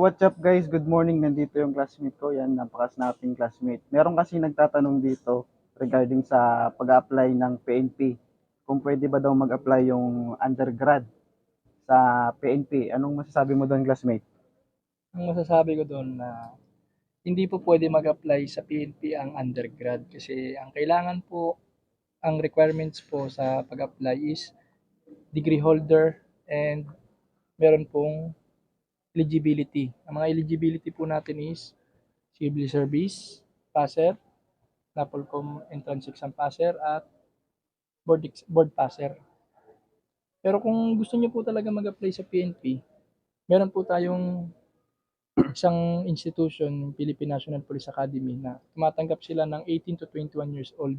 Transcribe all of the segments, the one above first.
What's up guys? Good morning. Nandito yung classmate ko. Yan, napaka-snapping classmate. Meron kasi nagtatanong dito regarding sa pag-apply ng PNP. Kung pwede ba daw mag-apply yung undergrad sa PNP. Anong masasabi mo doon classmate? Ang masasabi ko doon na hindi po pwede mag-apply sa PNP ang undergrad kasi ang kailangan po, ang requirements po sa pag-apply is degree holder and meron pong eligibility. Ang mga eligibility po natin is civil service, passer, NAPOLCOM entrance exam passer at board, board passer. Pero kung gusto niyo po talaga mag-apply sa PNP, meron po tayong isang institution, Philippine National Police Academy, na tumatanggap sila ng 18 to 21 years old.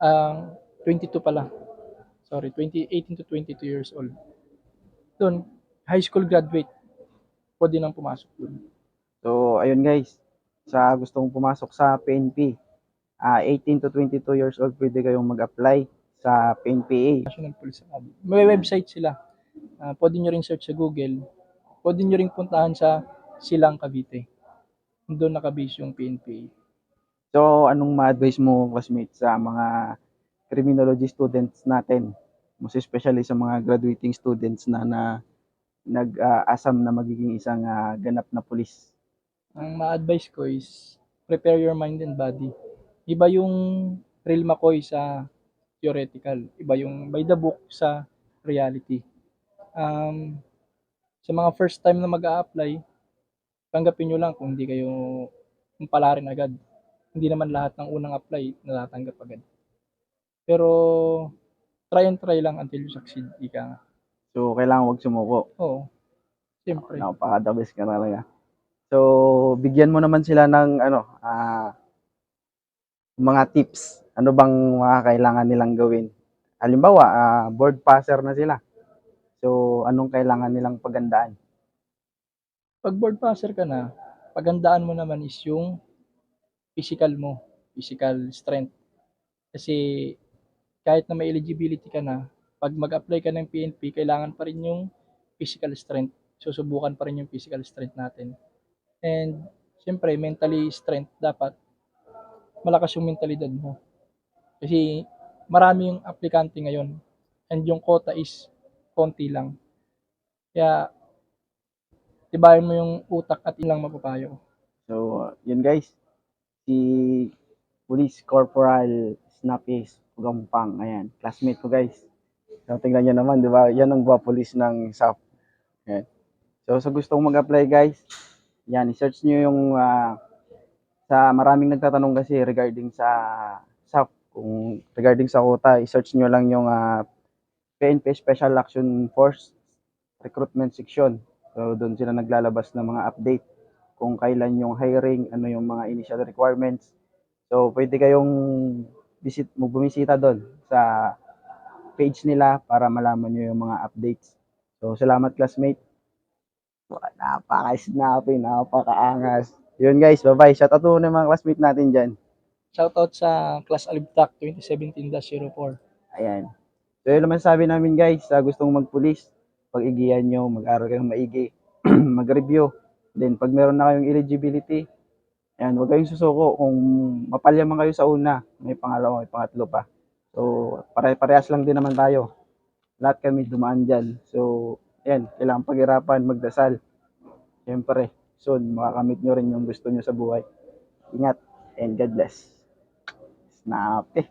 Ang 22 pala. Sorry, 20, 18 to 22 years old. Doon, high school graduate, pwede nang pumasok doon. So ayun guys, sa gustong pumasok sa PNP, ah 18 to 22 years old pwede kayong mag-apply sa PNPA. National Police Academy. May website sila. Ah, pwede nyo rin search sa Google. Pwede nyo rin puntahan sa Silang Cavite. Doon nakabase yung PNPA. So, anong ma-advise mo, classmate, sa mga criminology students natin? Most especially sa mga graduating students na, na nag-asam na magiging isang ah, ganap na pulis. Ang ma-advise ko is prepare your mind and body. Iba yung real McCoy sa theoretical. Iba yung by the book sa reality. Um, sa mga first time na mag apply tanggapin nyo lang kung hindi kayo kung pala rin agad. Hindi naman lahat ng unang apply natatanggap agad. Pero try and try lang until you succeed. Ika nga. So, kailangan wag sumuko. Oo. Siyempre. Napaka-the best ka talaga. So, bigyan mo naman sila ng ano, ah, mga tips. Ano bang mga kailangan nilang gawin? Halimbawa, ah, board passer na sila. So, anong kailangan nilang pagandaan? pag board passer ka na, pagandaan mo naman is yung physical mo, physical strength. Kasi kahit na may eligibility ka na, pag mag-apply ka ng PNP, kailangan pa rin yung physical strength. Susubukan pa rin yung physical strength natin. And siyempre, mentally strength dapat malakas yung mentalidad mo. Kasi marami yung aplikante ngayon and yung quota is konti lang. Kaya tibayan mo yung utak at ilang mapapayo. So, yun guys. Si Police Corporal Snappies Pugampang. Ayan, classmate ko guys. So, tingnan nyo naman, di ba? Yan ang police ng SAP. Ayan. So, sa gustong mag-apply guys, yan, i-search nyo yung ah, sa maraming nagtatanong kasi regarding sa SAP. Kung regarding sa quota, i-search nyo lang yung ah, PNP Special Action Force Recruitment Section. So, doon sila naglalabas ng mga update kung kailan yung hiring, ano yung mga initial requirements. So, pwede kayong visit, bumisita doon sa page nila para malaman nyo yung mga updates. So, salamat classmate. Napaka-snappy, napaka-angas. Yun guys, bye-bye. Shout out to mga classmate natin dyan. Shoutout sa Class Alibtak 2017-04. Ayan. So, yun naman sabi namin guys, sa gustong magpulis, pag-igihan nyo, mag-aral kayong maigi, mag-review. Then, pag meron na kayong eligibility, ayan, huwag kayong susuko. Kung mapalya man kayo sa una, may pangalawa, may pangatlo pa. So, pare-parehas lang din naman tayo. Lahat kami dumaan dyan. So, ayan, kailangan paghirapan, magdasal. Siyempre, soon, makakamit nyo rin yung gusto nyo sa buhay. Ingat, and God bless. Snap eh.